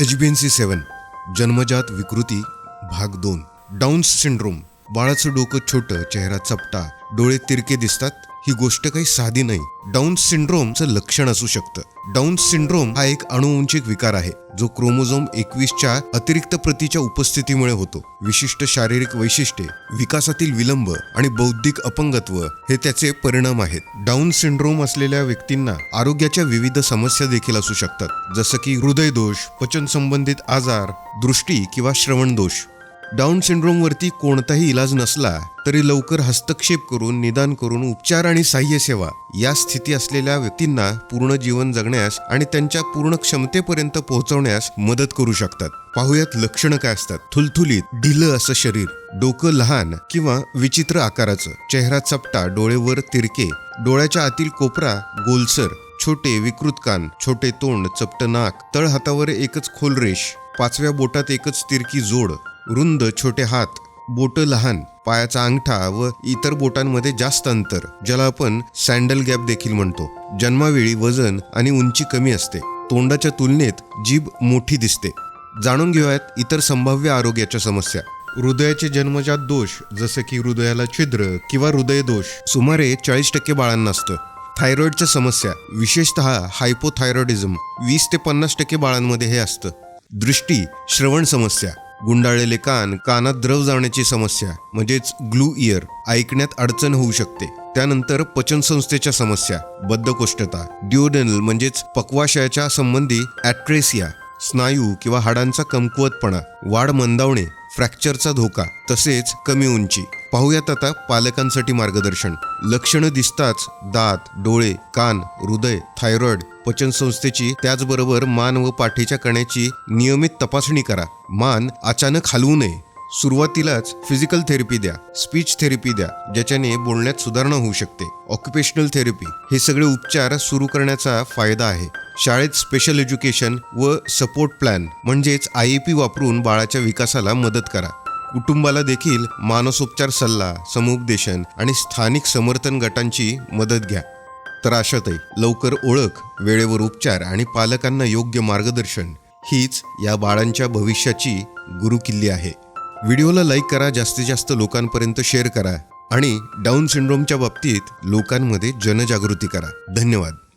H B N C seven जन्मजात विकृती भाग दोन. डाऊन्स सिंड्रोम बाळाचं डोकं छोटं चेहरा चपटा डोळे तिरके दिसतात. ही गोष्ट काही साधी नाही. डाऊन सिंड्रोमचं लक्षण असू शकतं. डाऊन सिंड्रोम हा एक अणुवंशिक विकार आहे जो क्रोमोझोम एकवीसच्या अतिरिक्त प्रतीच्या उपस्थितीमुळे होतो. विशिष्ट शारीरिक वैशिष्ट्ये विकासातील विलंब आणि बौद्धिक अपंगत्व हे त्याचे परिणाम आहेत. डाऊन सिंड्रोम असलेल्या व्यक्तींना आरोग्याच्या विविध समस्या देखील असू शकतात जसं की हृदयदोष पचन संबंधित आजार दृष्टी किंवा श्रवण दोष डाऊन सिंड्रोमवरती कोणताही इलाज नसला तरी लवकर हस्तक्षेप करून निदान करून उपचार आणि सहाय्य सेवा या स्थिती असलेल्या व्यक्तींना पूर्ण जीवन जगण्यास आणि त्यांच्या पूर्ण क्षमतेपर्यंत पोहोचवण्यास मदत करू शकतात. पाहुयात लक्षणं काय असतात? थुलथुलीत ढिलं असं शरीर डोकं लहान किंवा विचित्र आकाराचं चेहरा चपटा डोळेवर तिरके डोळ्याच्या आतील कोपरा गोलसर छोटे विकृत कान छोटे तोंड चपट नाक तळ हातावर एकच खोल रेष पाचव्या बोटात एकच तिरकी जोड रुंद छोटे हात बोट लहान पायाचा अंगठा व इतर बोटांमध्ये जास्त अंतर ज्याला आपण सँडल गॅप देखील म्हणतो. जन्मावेळी वजन आणि उंची कमी असते. तोंडाच्या तुलनेत जीभ मोठी दिसते. जाणून घेऊयात इतर संभाव्य आरोग्याच्या समस्या. हृदयाचे जन्मजात दोष जसे की हृदयाला छिद्र किंवा हृदय दोष सुमारे चाळीस टक्के बाळांना असतं. थायरॉइडच्या समस्या विशेषतः हायपोथायरॉइडिझम वीस ते पन्नास टक्के बाळांमध्ये हे असतं. दृष्टी श्रवण समस्या. गुंडाळलेले कान कानात द्रव जाण्याची समस्या म्हणजेच ग्लू इयर ऐकण्यात अडचण होऊ शकते. त्यानंतर पचनसंस्थेच्या समस्या बद्धकोष्ठता ड्युडेनल म्हणजेच पक्वाशयाच्या संबंधी ॲट्रेसिया स्नायू किंवा हाडांचा कमकुवतपणा वाढ मंदावणे फ्रॅक्चरचा धोका तसेच कमी उंची. पाहूयात आता पालकांसाठी मार्गदर्शन. लक्षणं दिसताच दात डोळे कान हृदय थायरॉइड पचनसंस्थेची त्याचबरोबर मान व पाठीच्या कण्याची नियमित तपासणी करा. मान अचानक हलवू नये. सुरुवातीलाच फिजिकल थेरपी द्या. स्पीच थेरपी द्या ज्याच्याने बोलण्यात सुधारणा होऊ शकते. ऑक्युपेशनल थेरपी हे सगळे उपचार सुरू करण्याचा फायदा आहे. शाळेत स्पेशल एज्युकेशन व सपोर्ट प्लॅन म्हणजेच आय पी वापरून बाळाच्या विकासाला मदत करा. कुटुंबाला देखील मानसोपचार सल्ला समुपदेशन आणि स्थानिक समर्थन गटांची मदत घ्या. तर अशातही लवकर ओळख वेळेवर उपचार आणि पालकांना योग्य मार्गदर्शन हीच या बाळांच्या भविष्याची गुरुकिल्ली आहे. व्हिडिओला लाईक करा जास्तीत जास्त लोकांपर्यंत शेअर करा आणि डाऊन सिंड्रोमच्या बाबतीत लोकांमध्ये जनजागृती करा. धन्यवाद.